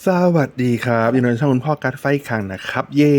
สวัสดีครับยินดีต้อนรับช่องคุณพ่อการดไฟขังนะครับ เย่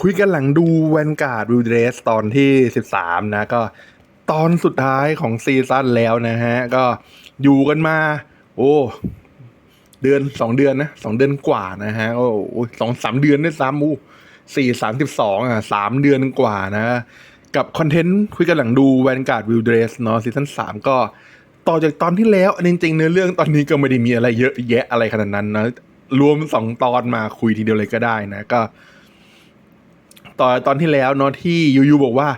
คุยกันหลังดูแวนการ์ดวิวเดรสตอนที่ 13 นะ ก็ตอนสุดท้ายของซีซั่นแล้วนะฮะ ก็อยู่กันมา โอ้ เดือนสองเดือนนะสองเดือนกว่านะฮะ โอ้สองสามเดือนด้วยซ้ำอู้สี่สามสิบสองอะสามเดือนกว่านะ กับคอนเทนต์คุยกันหลังดูแวนการ์ดวิวเดรสเนาะซีซั่นสามก็ ต่อจากตอนที่แล้วอันจริงๆเนื้อเรื่องตอนนี้ก็ไม่ได้มีอะไรเยอะแยะอะไรขนาดนั้นนะรวมสองตอนมาคุยทีเดียวเลยก็ได้นะก็ตอนตอนที่แล้วเนาะที่ยูยูบอกว่า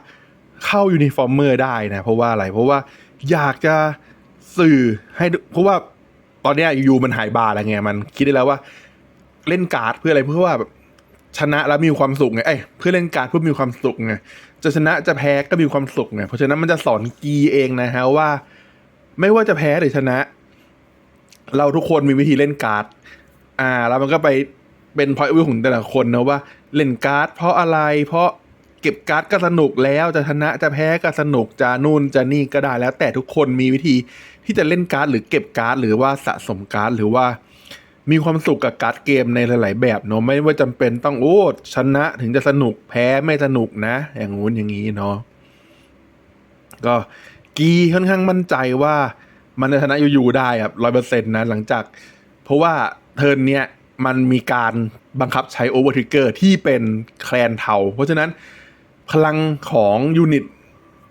เข้ายูนิฟอร์มเมอร์ได้นะ เพราะว่าอะไรเพราะว่าอยากจะสื่อให้เพราะว่าตอนเนี้ยยูมันหายบาแล้วไงมันคิดได้แล้วว่า เล่นการ์ดเพื่ออะไรเพื่อว่าแบบชนะแล้วมีความสุขไงเอ้ยเพื่อเล่นการ์ดเพื่อมีความสุขไงจะชนะจะแพ้ก็มีความสุขไงเพราะฉะนั้นมันจะสอนกีเองนะฮะว่า ไม่ว่าจะแพ้หรือชนะ เราทุกคนมีวิธีเล่นการ์ด อ่า แล้วมันก็ไปเป็นพอยต์วิวของแต่ละคนนะว่าเล่นการ์ด เพราะอะไร เพราะเก็บการ์ดก็สนุกแล้วจะชนะจะแพ้ก็สนุกจะนู่นจะนี่ก็ได้แล้ว แต่ทุกคนมีวิธีที่จะเล่นการ์ด หรือเก็บการ์ด หรือว่าสะสมการ์ด หรือว่ามีความสุขกับการ์ดเกมในหลาย ๆ แบบเนาะไม่ว่าจำเป็นต้องโอ้ชนะถึงจะสนุกแพ้ไม่สนุกนะ อย่างงู้นอย่างนี้เนาะก็ กีค่อนข้างมั่นใจว่ามันจะชนะยูยูได้ครับร้อยเปอร์เซ็นต์นะหลังจาก เพราะว่าเทิร์นเนี้ยมันมีการบังคับใช้โอเวอร์ทริกเกอร์ที่เป็นแคลนเทา เพราะฉะนั้นพลังของยูนิต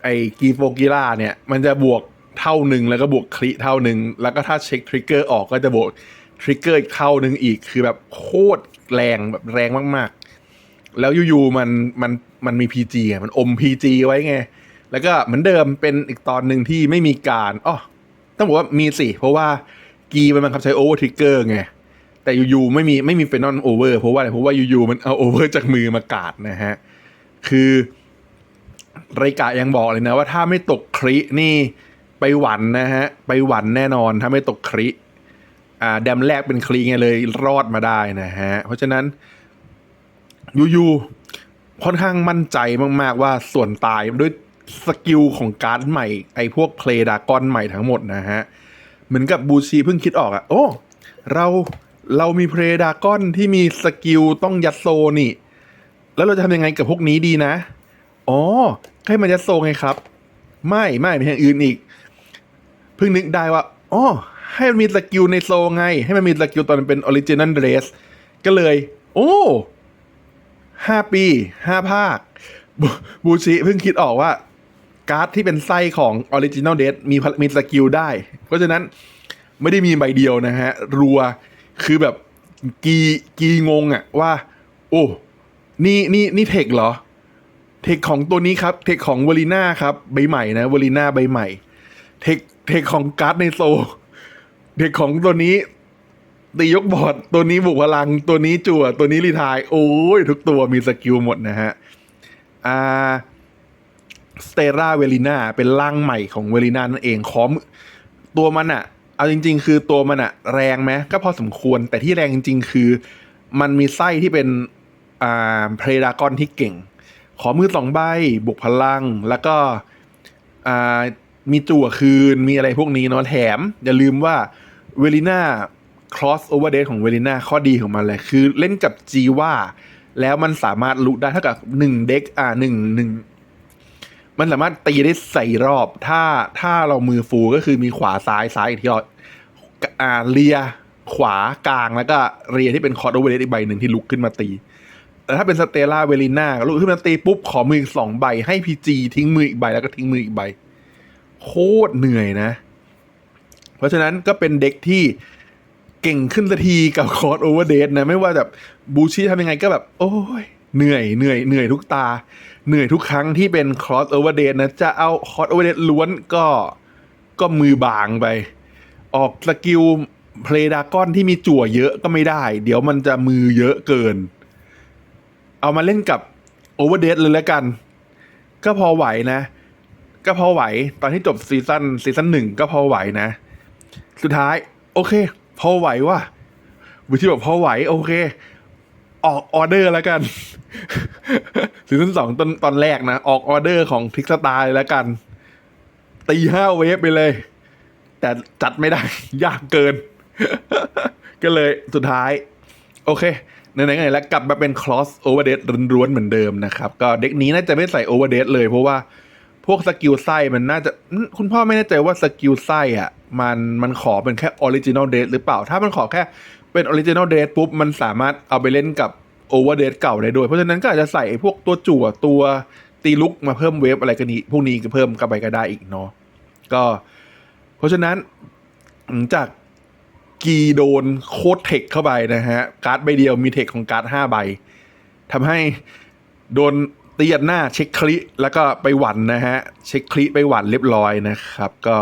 ไอ้กีโฟกีล่าเนี่ย มันจะบวกเท่าหนึ่งแล้วก็บวกคลิเท่าหนึ่งแล้วก็ถ้าเช็คทริกเกอร์ออกก็จะบวกทริกเกอร์อีกเท่าหนึ่งอีกคือแบบโคตรแรงแบบแรงมากๆ แล้วยูๆมันมันมันมี PG ไงมันอม PG ไว้ไง แล้วก็เหมือนเดิมเป็นอีกตอนหนึ่งที่ไม่มีการอ๋อต้องบอกว่ามีสิ เพราะว่ากีมันบังคับใช้โอเวอร์ทริกเกอร์ไง แต่ยูๆไม่มีไม่มีเฟนอนโอเวอร์เพราะว่าอะไรเพราะว่ายูๆมันเอาโอเวอร์จากมือมากาดนะฮะ คือไรกะยังบอกเลยนะว่าถ้าไม่ตกครินี่ไปหวันนะฮะ ไปหวันแน่นอนถ้าไม่ตกคริอ่าแดมแรกเป็นคลีไงเลยรอดมาได้นะฮะ เพราะฉะนั้นยูยูค่อนข้างมั่นใจมาก ๆ ว่าส่วนตายด้วย สกิลของการ์ดใหม่ ไอ้พวกเพลดากอนใหม่ทั้งหมดนะฮะ เหมือนกับบูชีเพิ่งคิดออกอะโอ้เราเรามีเพลดากอนที่มีสกิลต้องยัดโซนี่ แล้วเราจะทำยังไงกับพวกนี้ดีนะ อ๋อ ให้มันยัดโซไงครับ ไม่ไม่เป็นอย่างอื่นอีก เพิ่งนึกได้ว่าอ๋อให้มันมีสกิลในโซไง ให้มันมีสกิลตอนเป็นออริจินัลเดรสก็เลย โอ้ห้าปีห้าภาคบบูชิเพิ่งคิดออกว่า การ์ดที่เป็นไส้ของออริจินัลเดสมีมีสกิลได้ เพราะฉะนั้นไม่ได้มีใบเดียวนะฮะ รัวคือแบบกีกีงงอะว่า โอ้นี่นี่นี่เทคเหรอ เทคของตัวนี้ครับ เทคของวอลีน่าครับ ใบใหม่นะวอลีน่าใบใหม่ เทคเทคของการ์ดในโซ เทคของตัวนี้ตียกบอร์ดตัวนี้บุกพลังตัวนี้จั่วตัวนี้รีไทาย โอ้ย ทุกตัวมีสกิลหมดนะฮะ อ่า สเตราเวลิน่าเป็นร่างใหม่ของเวลิน่านั่นเองขอมตัวมันอะเอาจริง ๆ คือตัวมันอะแรงไหมก็พอสมควรแต่ที่แรงจริง ๆ คือมันมีไส้ที่เป็นอ่าเพลดากอนที่เก่ง ขอมือสองใบบวกพลัง แล้วก็อ่ามีจั่วคืนมีอะไรพวกนี้เนาะแถม อย่าลืมว่าเวลิน่า cross over date ของเวลิน่าข้อดีของมันเลยคือเล่นกับจีว่าแล้วมันสามารถลุกได้เท่ากับหนึ่งเด็กอ่าหนึ่งหนึ่ง มันสามารถตีได้ใส่รอบ ถ้าถ้าเรามือฟูก็คือมีขวาซ้ายซ้ายอีกทีเราอ่าเลียขวากลางแล้วก็เรียที่เป็นคอร์ดโอเวอร์เดอีกใบหนึ่งที่ลุกขึ้นมาตี แต่ถ้าเป็นสเตล่าเวลิน่าลุกขึ้นมาตีปุ๊บ ขอมืออีกสองใบให้พีจีทิ้งมืออีกใบแล้วก็ทิ้งมืออีกใบ โคตรเหนื่อยนะ เพราะฉะนั้นก็เป็นเด็กที่เก่งขึ้นสักทีกับคอร์ดโอเวอร์เดนะ ไม่ว่าแบบบูชีทำยังไงก็แบบ โอ้ยเหนื่อยเหนื่อยเหนื่อยทุกตา เหนื่อยทุกครั้งที่เป็นครอสโอเวอร์เดนะจะเอาคอร์สโอเวอร์เดล้วนก็ก็มือบางไป ออกสกิลเพลดากอนที่มีจั่วเยอะก็ไม่ได้ เดี๋ยวมันจะมือเยอะเกิน เอามาเล่นกับโอเวอร์เดเลยแล้วกัน ก็พอไหวนะ ก็พอไหวตอนที่จบซีซั่นซีซั่นหนึ่งก็พอไหวนะ สุดท้าย โอเค พอไหวว่ะวิธีบอกพอไหว โอเค ออกออเดอร์แล้วกัน ซีซั่นสองตอนตอนแรกนะ ออกออเดอร์ของพิกสตาร์แล้วกัน ตีห้าเวฟไปเลย แต่จัดไม่ได้ ยากเกิน ก็เลยสุดท้าย โอเคไหนๆไหนแล้วกลับมาเป็น cross overdead ล้วนๆเหมือนเดิมนะครับ ก็เด็กนี้น่าจะไม่ใส่ overdead เลยเพราะว่าพวกสกิลไส้มันน่าจะคุณพ่อไม่แน่ใจว่าสกิลไส้อะ มันมันขอเป็นแค่ original dead หรือเปล่า ถ้ามันขอแค่เป็น original dead ปุ๊บ มันสามารถเอาไปเล่นกับ overdead เก่าได้ด้วย เพราะฉะนั้นก็อาจจะใส่พวกตัวจั่วตัวตีลุกมาเพิ่มเวฟอะไรกันนี้พวกนี้ก็เพิ่มกันไปก็ได้อีกเนาะก็ เพราะฉะนั้นหลังจากกีโดนโคดเทคเข้าไปนะฮะ การ์ดใบเดียวมีเทคของการ์ดห้าใบทำให้โดนตียนหน้าเช็คคลิแล้วก็ไปหวันนะฮะ เช็คคลิไปหวันเรียบร้อยนะครับ ก็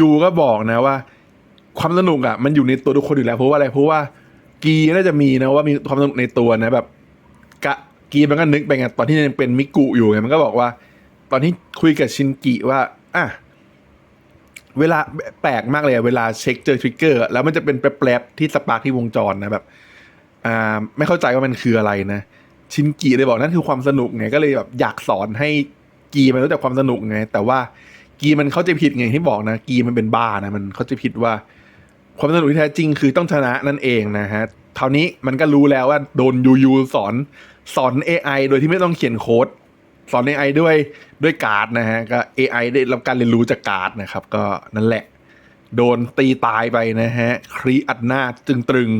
ยูๆก็บอกนะว่า ความสนุกอะ มันอยู่ในตัวทุกคนอยู่แล้วเพราะว่าอะไรเพราะว่า กีน่าจะมีนะว่ามีความสนุกในตัวนะแบบกะกีมันก็นึกไปไงตอนที่ยังเป็นมิกุอยู่ไงมันก็บอกว่า ตอนที่คุยกับชินกิว่าอะเวลาแปลกมากเลยเวลาเช็คเจอทริกเกอร์แล้วมันจะเป็นแปลบๆที่สปาร์คที่วงจรนะแบบอ่าไม่เข้าใจว่ามันคืออะไรนะ ชินกิเลยบอกนั่นคือความสนุกไงก็เลยแบบอยากสอนให้กีมันรู้จักความสนุกไงแต่ว่ากีมันเข้าใจผิดไงที่บอกนะ กีมันเป็นบ้านะมันเข้าใจผิดว่า ความสนุกที่แท้จริงคือต้องชนะนั่นเองนะฮะคราวนี้มันก็รู้แล้วว่าโดนยูยูสอนสอน AI โดยที่ไม่ต้องเขียนโค้ด สอน AI ด้วยด้วยการ์ดนะฮะก็ AI ได้รับการเรียนรู้จากการ์ดนะครับ ก็นั่นแหละ โดนตีตายไปนะฮะครีอัดหน้าจึงตรึง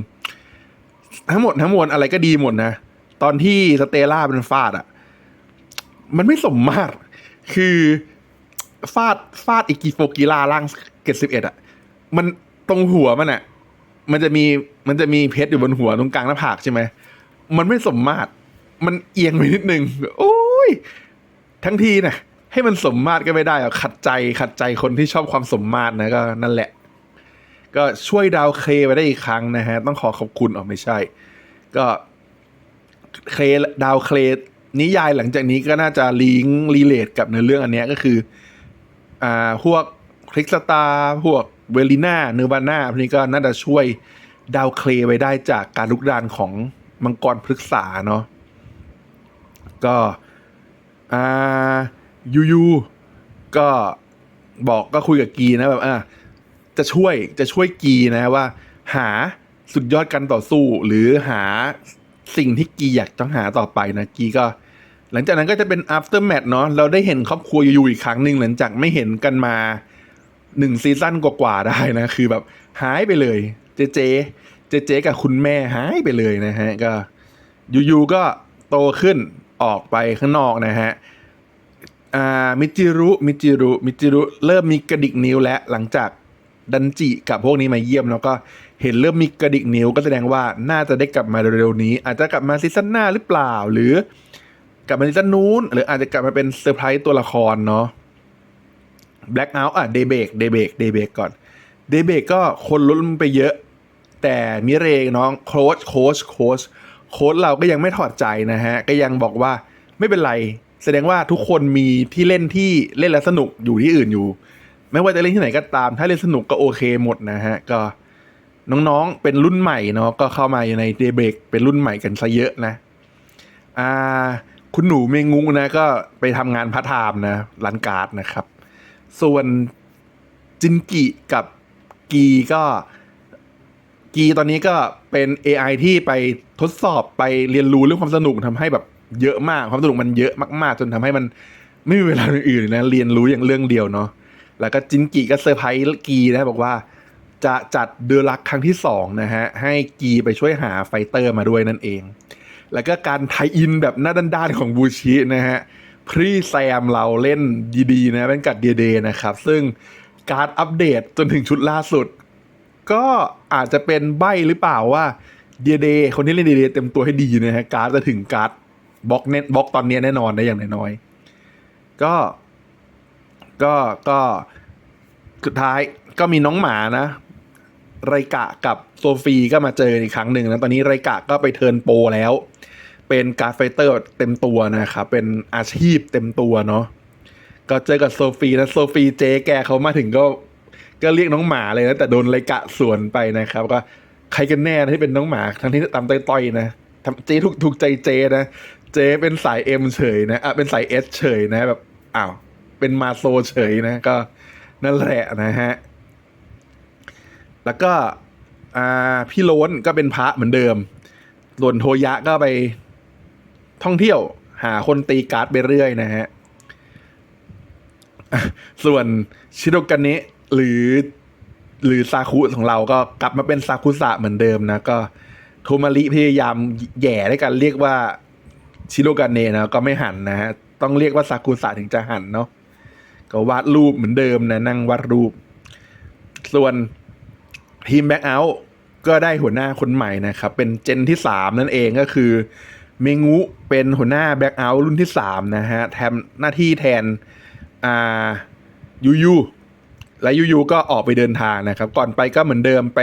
ทั้งหมดทั้งมวลอะไรก็ดีหมดนะ ตอนที่สเตล่าเป็นฟาดอะ มันไม่สมมาตรคือฟาดฟาดอีกกีโฟกีล่าล่างเกตสิบเอ็ดอะ มัน ตรงหัวมันอะมันจะมีมันจะมีเพชรอยู่บนหัวตรงกลางหน้าผากใช่ไหมมันไม่สมมาตรมันเอียงไปนิดนึงโอ้ยทั้งทีนะให้มันสมมาตรก็ไม่ได้อะขัดใจขัดใจคนที่ชอบความสมมาตรนะก็นั่นแหละ ก็ช่วยดาวเคไปได้อีกครั้งนะฮะ ต้องขอขอบคุณอ๋อไม่ใช่ ก็เคดาวเคนิยายหลังจากนี้ก็น่าจะลิงก์รีเลทกับในเรื่องอันเนี้ยก็คือ อ่าพวกคลิกสตาร์พวก เวลิน่าเนวาน่าพวกนี้ก็น่าจะช่วยดาวเคลไว้ได้จากการลุกดานของมังกรพฤกษาเนาะก็อ่ายูยูก็บอกก็คุยกับกีนะแบบอะจะช่วยจะช่วยกีนะว่า หาสุดยอดการต่อสู้ หรือหาสิ่งที่กีอยากต้องหาต่อไปนะกีก็ หลังจากนั้นก็จะเป็น after match เนาะเราได้เห็นครอบครัวยูๆอีกครั้งหนึ่งหลังจากไม่เห็นกันมา หนึ่งซีซั่นกว่าๆได้นะคือแบบหายไปเลย เจเจ เจเจกับคุณแม่หายไปเลยนะฮะก็ยูๆก็โตขึ้นออกไปข้างนอกนะฮะอ่ามิจิรุมิจิรุมิจิรุเริ่มมีกระดิกนิ้วแล้วหลังจากดันจิกับพวกนี้มาเยี่ยมแล้วก็เห็นเริ่มมีกระดิกนิ้วก็แสดงว่าน่าจะได้กลับมาเร็วๆนี้ อาจจะกลับมาซีซั่นหน้าหรือเปล่า หรือกลับมาซีซั่นนู้นหรืออาจจะกลับมาเป็นเซอร์ไพรส์ตัวละครเนาะ Blackout อะเดเบกเดเบกเดเบกก่อนเดเบกก็คนลดลงไปเยอะ แต่มิเรน้องโค้ชโค้ชโค้ชโค้ชเราก็ยังไม่ถอดใจนะฮะ ก็ยังบอกว่าไม่เป็นไร แสดงว่าทุกคนมีที่เล่นที่เล่นแล้วสนุกอยู่ที่อื่นอยู่ ไม่ว่าจะเล่นที่ไหนก็ตาม ถ้าเล่นสนุกก็โอเคหมดนะฮะ ก็น้องๆเป็นรุ่นใหม่เนาะก็เข้ามาอยู่ในเดเบกเป็นรุ่นใหม่กันซะเยอะนะอ่าคุณหนูเมงุงนะก็ไปทำงานพาร์ทไทม์นะร้านการ์ดนะครับ ส่วนจินกิกับกีก็กีตอนนี้ก็เป็น AI ที่ไปทดสอบไปเรียนรู้เรื่องความสนุกทำให้แบบเยอะมากความสนุกมันเยอะมากๆ จนทำให้มันไม่มีเวลาอื่นๆนะเรียนรู้อย่างเรื่องเดียวเนาะแล้วก็จินกิก็เซอร์ไพรส์กีนะบอกว่าจะจัดเดือรักครั้งที่สองนะฮะ ให้กีไปช่วยหาไฟเตอร์มาด้วยนั่นเอง แล้วก็การไทยอินแบบหน้าด้านๆของบูชินะฮะ พรีแซมเราเล่นดีๆนะเป็นกัดเดียเดนะครับ ซึ่งการอัปเดตจนถึงชุดล่าสุด ก็อาจจะเป็นใบหรือเปล่าว่าเดียเดคนที่เล่นเดียเดเต็มตัวให้ดีนะฮะการ์ดจะถึงการ์ดบล็อกเน็ตบล็อกตอนนี้แน่นอนได้อย่างน้อยๆก็ก็ก็สุดท้ายก็มีน้องหมานะ ไรกะกับโซฟีก็มาเจออีกครั้งหนึ่งนะตอนนี้ไรกะก็ไปเทิร์นโปรแล้ว เป็นการ์ดไฟเตอร์เต็มตัวนะครับ เป็นอาชีพเต็มตัวเนาะก็เจอกับโซฟีนะโซฟีเจ๊แกเขามาถึงก็ก็เรียกน้องหมาเลยนะแต่โดนไรกะสวนไปนะครับ ก็ใครกันแน่นะที่เป็นน้องหมาทั้งที่ตามต้อยๆนะทำเจ๊ถูกถูกใจเจ๊นะเจ๊เป็นสายเอ็มเฉยนะอะเป็นสายเอสเฉยนะแบบอ้าวเป็นมาโซเฉยนะ ก็นั่นแหละนะฮะแล้วก็อ่าพี่โล้นก็เป็นพระเหมือนเดิมส่วนโทยะก็ไป ท่องเที่ยว หาคนตีการ์ดไปเรื่อยนะฮะ ส่วนชิโดกาเนะหรือ หรือซาคุของเราก็กลับมาเป็นซาคุสะเหมือนเดิมนะ ก็โทมาริพยายามแย่ด้วยกันเรียกว่าชิโดกาเนะนะก็ไม่หันนะฮะ ต้องเรียกว่าซาคุสะถึงจะหันเนาะก็วาดรูปเหมือนเดิมนะ นั่งวาดรูป ส่วนทีมแบ็กเอาท์ก็ได้หัวหน้าคนใหม่นะครับ เป็นเจนที่สามนั่นเองก็คือ เมงุเป็นหัวหน้าแบ็กเอาท์รุ่นที่สามนะฮะแทนหน้าที่แทนอ่ายูยูและยูยูก็ออกไปเดินทางนะครับ ก่อนไปก็เหมือนเดิมไป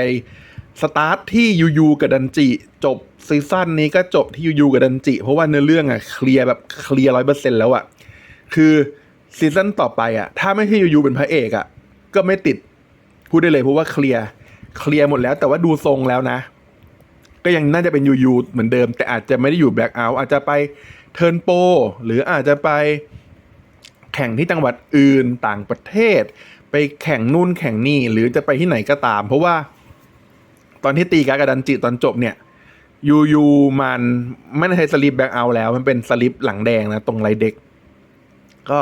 สตาร์ทที่ยูยูกับดันจิ จบซีซั่นนี้ก็จบที่ยูยูกับดันจิ เพราะว่าเนื้อเรื่องอะเคลียร์แบบเคลียร์ร้อยเปอร์เซ็นแล้วอะคือซีซั่นต่อไปอะถ้าไม่ใช่ยูยูเป็นพระเอกอะก็ไม่ติดพูดได้เลยเพราะว่าเคลียร์เคลียร์หมดแล้วแต่ว่าดูทรงแล้วนะ ก็ยังน่าจะเป็นยูยูเหมือนเดิม แต่อาจจะไม่ได้อยู่แบล็ k เอา t อาจจะไปเทิร์นโปหรืออาจจะไปแข่งที่จังหวัดอื่นต่างประเทศ ไปแข่งนู่นแข่งนี่หรือจะไปที่ไหนก็ตาม เพราะว่า ตอนที่ตีการดกับดันจิตอนจบเนี่ยยูยูมันไม่ได้ใช้สลิปแบ็กเอาแล้ว มันเป็นสลิปหลังแดงนะ ตรงไรเด็ก ก็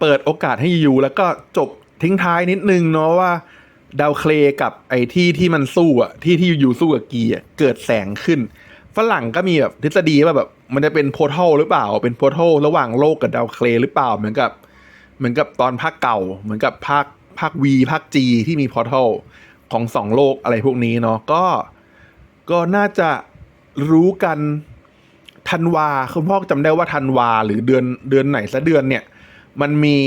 เปิดโอกาสให้ยูยูแล้วก็จบทิ้งท้ายนิดนึงเนาะว่า ดาวเคลกับไอ้ที่ที่มันสู้อะที่ที่อยูยูสู้กับกีอะเกิดแสงขึ้น ฝรั่งก็มีแบบทฤษฎีว่าแบบ มันจะเป็นโพร์ทัลหรือเปล่า เป็นโพร์ทัลระหว่างโลกกับดาวเคลหรือเปล่าเหมือนกับ เหมือนกับตอนภาคเก่า เหมือนกับภาคภาควีภาคจีที่มีพอร์ทัลของสองโลกอะไรพวกนี้เนาะก็ก็น่าจะรู้กันธันวาคุณพ่อจำได้ว่าธันวาหรือเดือนเดือนไหนสักเดือนเนี่ย มันมี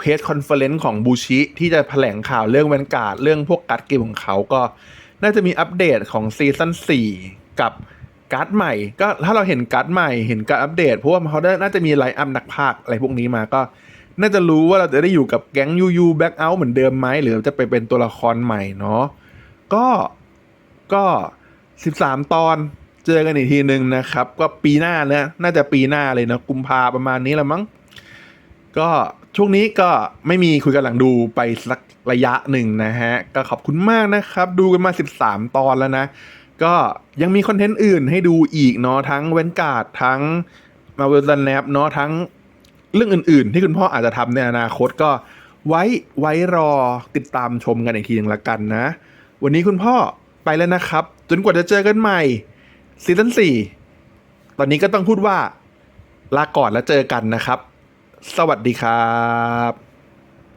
เพจคอนเฟอเรนซ์ของบูชิที่จะแถลงข่าวเรื่องแวนการ์ดเรื่องพวกการ์ดเกมของเขาก็น่าจะมีอัปเดตของซีซั่น4 กับการ์ดใหม่ ก็ถ้าเราเห็นการ์ดใหม่เห็นการอัปเดตเพราะว่าเขาได้น่าจะมีไลน์อัพนักพากอะไรพวกนี้มาก็ น่าจะรู้ว่าเราจะได้อยู่กับแก๊งยูยูแบ็กเอาท์เหมือนเดิมไหมหรือจะไปเป็นตัวละครใหม่เนาะก็ก็สิบสามตอนเจอกันอีกทีหนึ่งนะครับ ก็ปีหน้านะน่าจะปีหน้าเลยนะกุมภาประมาณนี้ละมั้งก็ ช่วงนี้ก็ไม่มีคุยกันหลังดูไปสักระยะหนึ่งนะฮะ ก็ขอบคุณมากนะครับ ดูกันมา 13 ตอนแล้วนะ ก็ยังมีคอนเทนต์อื่นให้ดูอีกเนาะทั้งเวนการ์ดทั้งมาเวลแนบเนาะทั้งเรื่องอื่นๆ ที่คุณพ่ออาจจะทำในอนาคตก็ไว้ไว้รอติดตามชมกันอีกทีหนึ่งละกันนะ วันนี้คุณพ่อไปแล้วนะครับ จนกว่าจะเจอกันใหม่ซีซั่น4ตอนนี้ก็ต้องพูดว่าลาก่อนแล้วเจอกันนะครับ สวัสดีครับ